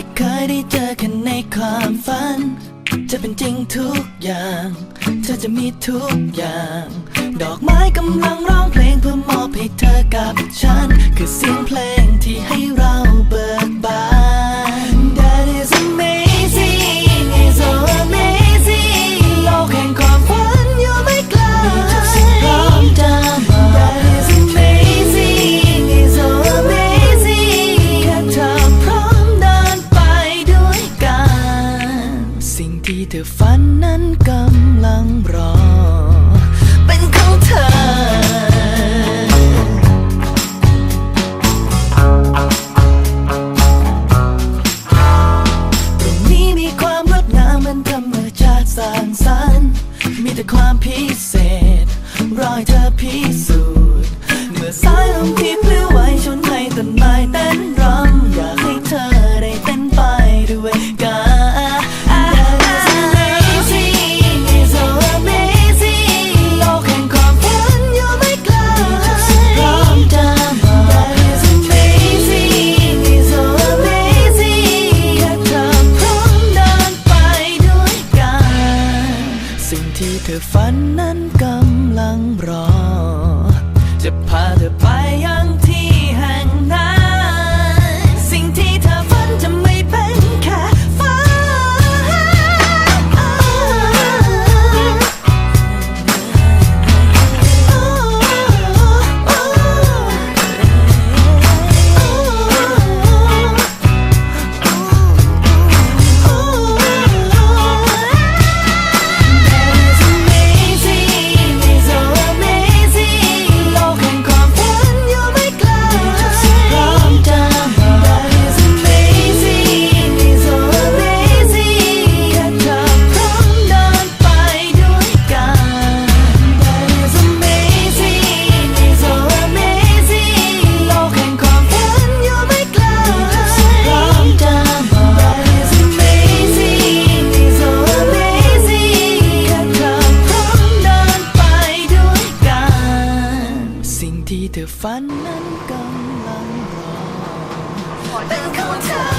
ที่เคยได้เจอกันในความฝัน จะเป็นจริงทุกอย่าง เธอจะมีทุกอย่าง ดอกไม้กำลังร้องเพลงเพื่อมอบให้เธอกับฉัน คือเสียงเพลง ฝันนั้นกำลังรอ เป็นของเธอมีแต่ความพิเศษ รอยเธอพิสูจน์เมื่อสายลมที่ ฝันนั้นกำลังรอเป็นของเธอ